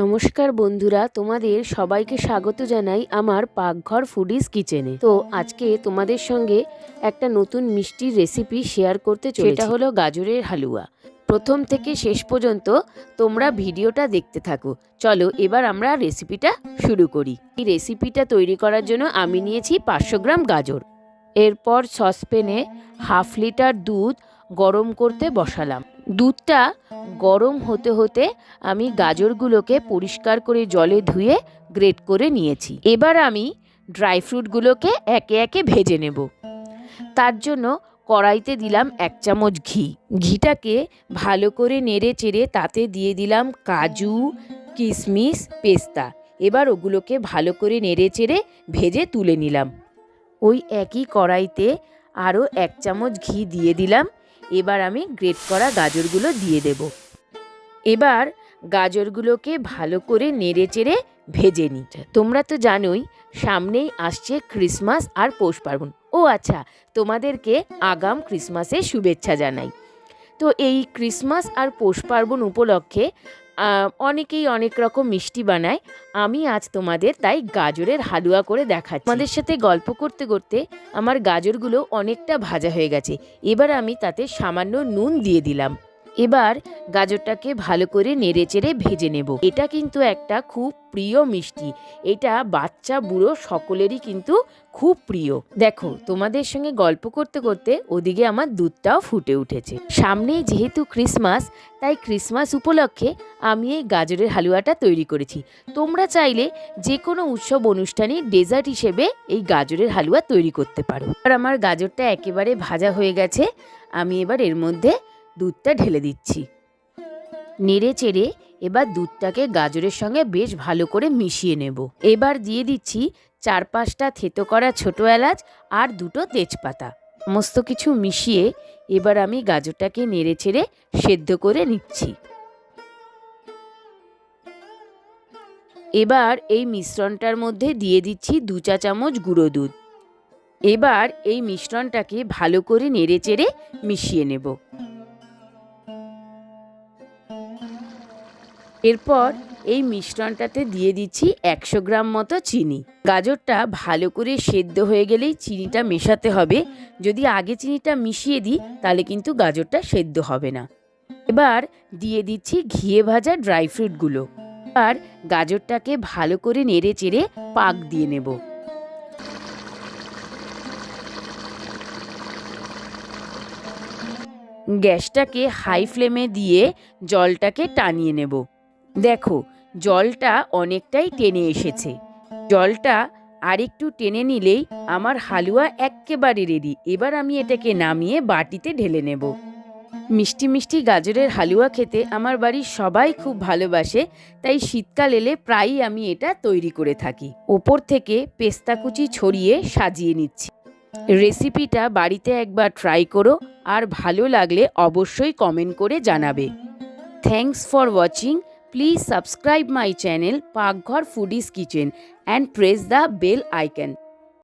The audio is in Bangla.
নমস্কার বন্ধুরা তোমাদের সবাইকে স্বাগত জানাই আমার পাকঘর ফুডিজ কিচেনে। তো আজকে তোমাদের সঙ্গে একটা নতুন মিষ্টির রেসিপি শেয়ার করতে চলেছি। সেটা হলো গাজরের হালুয়া। প্রথম থেকে শেষ পর্যন্ত তোমরা ভিডিওটা দেখতে থাকো। চলো এবার আমরা রেসিপিটা শুরু করি। এই রেসিপিটা তৈরি করার জন্য আমি নিয়েছি পাঁচশো গ্রাম গাজর। এরপর সসপ্যানে হাফ লিটার দুধ গরম করতে বসালাম। দুধটা গরম হতে হতে আমি গাজরগুলোকে পরিষ্কার করে জলে ধুয়ে গ্রেট করে নিয়েছি। এবার আমি ড্রাই ফ্রুটগুলোকে একে একে ভেজে নেব। তার জন্য কড়াইতে দিলাম এক চামচ ঘি। ঘিটাকে ভালো করে নেড়ে চেড়ে তাতে দিয়ে দিলাম কাজু, কিশমিশ, পেস্তা। এবার ওগুলোকে ভালো করে নেড়ে চেড়ে ভেজে তুলে নিলাম। ওই একই কড়াইতে আরও এক চামচ ঘি দিয়ে দিলাম। এবার আমি গ্রেট করা গাজরগুলো দিয়ে দেব। এবার গাজরগুলোকে ভালো করে নেড়ে চেড়ে ভেজে নিই। তোমরা তো জানোই, সামনেই আসছে ক্রিসমাস আর পৌষ পার্বণ। ও আচ্ছা তোমাদেরকে আগাম ক্রিসমাসের শুভেচ্ছা জানাই। তো এই ক্রিসমাস আর পৌষ পার্বণ উপলক্ষে অনেকেই অনেক রকম মিষ্টি বানায়। আমি আজ তোমাদের তাই গাজরের হালুয়া করে দেখাচ্ছি। তোমাদের সাথে গল্প করতে করতে আমার গাজরগুলো অনেকটা ভাজা হয়ে গেছে। এবার আমি তাতে সামান্য নুন দিয়ে দিলাম। এবার গাজরটাকে ভালো করে নেড়ে চেড়ে ভেজে নেব। এটা কিন্তু একটা খুব প্রিয় মিষ্টি। এটা বাচ্চা বুড়ো সকলেরই কিন্তু খুব প্রিয়। দেখো, তোমাদের সঙ্গে গল্প করতে করতে ওদিকে আমার দুধটাও ফুটে উঠেছে। সামনেই যেহেতু ক্রিসমাস, তাই ক্রিসমাস উপলক্ষে আমি এই গাজরের হালুয়াটা তৈরি করেছি। তোমরা চাইলে যে কোনো উৎসব অনুষ্ঠানে ডেজার্ট হিসেবে এই গাজরের হালুয়া তৈরি করতে পারো। আর আমার গাজরটা একেবারে ভাজা হয়ে গেছে। আমি এবার এর মধ্যে দুধটা ঢেলে দিচ্ছি। নেড়ে চেড়ে এবার দুধটাকে গাজরের সঙ্গে বেশ ভালো করে মিশিয়ে নেব। এবার দিয়ে দিচ্ছি চার পাঁচটা থেতো করা ছোটো এলাচ আর দুটো তেজপাতা। সমস্ত কিছু মিশিয়ে এবার আমি গাজরটাকে নেড়ে চেড়ে সেদ্ধ করে নিচ্ছি। এবার এই মিশ্রণটার মধ্যে দিয়ে দিচ্ছি দু চা চামচ গুঁড়ো দুধ। এবার এই মিশ্রণটাকে ভালো করে নেড়ে চেড়ে মিশিয়ে নেব। এরপর এই মিশ্রণটাতে দিয়ে দিচ্ছি একশো গ্রাম মতো চিনি। গাজরটা ভালো করে সেদ্ধ হয়ে গেলেই চিনিটা মেশাতে হবে। যদি আগে চিনিটা মিশিয়ে দিই, তাহলে কিন্তু গাজরটা সেদ্ধ হবে না। এবার দিয়ে দিচ্ছি ঘিয়ে ভাজা ড্রাই ফ্রুটগুলো। আর গাজরটাকে ভালো করে নেড়ে চেড়ে পাক দিয়ে নেব। গ্যাসটাকে হাই ফ্লেমে দিয়ে জলটাকে টানিয়ে নেব। দেখো, জলটা অনেকটাই টেনে এসেছে। জলটা আরেকটু টেনে নিলেই আমার হালুয়া এক্কেবারে রেডি এবার আমি এটাকে নামিয়ে বাটিতে ঢেলে নেব। মিষ্টি মিষ্টি গাজরের হালুয়া খেতে আমার বাড়ির সবাই খুব ভালোবাসে, তাই শীতকাল এলে প্রায়ই আমি এটা তৈরি করে থাকি। ওপর থেকে পেস্তা কুচি ছড়িয়ে সাজিয়ে নিচ্ছি। রেসিপিটা বাড়িতে একবার ট্রাই করো, আর ভালো লাগলে অবশ্যই কমেন্ট করে জানাবে। Thanks for watching Please subscribe my channel Parkghar Foodies Kitchen and press the bell icon.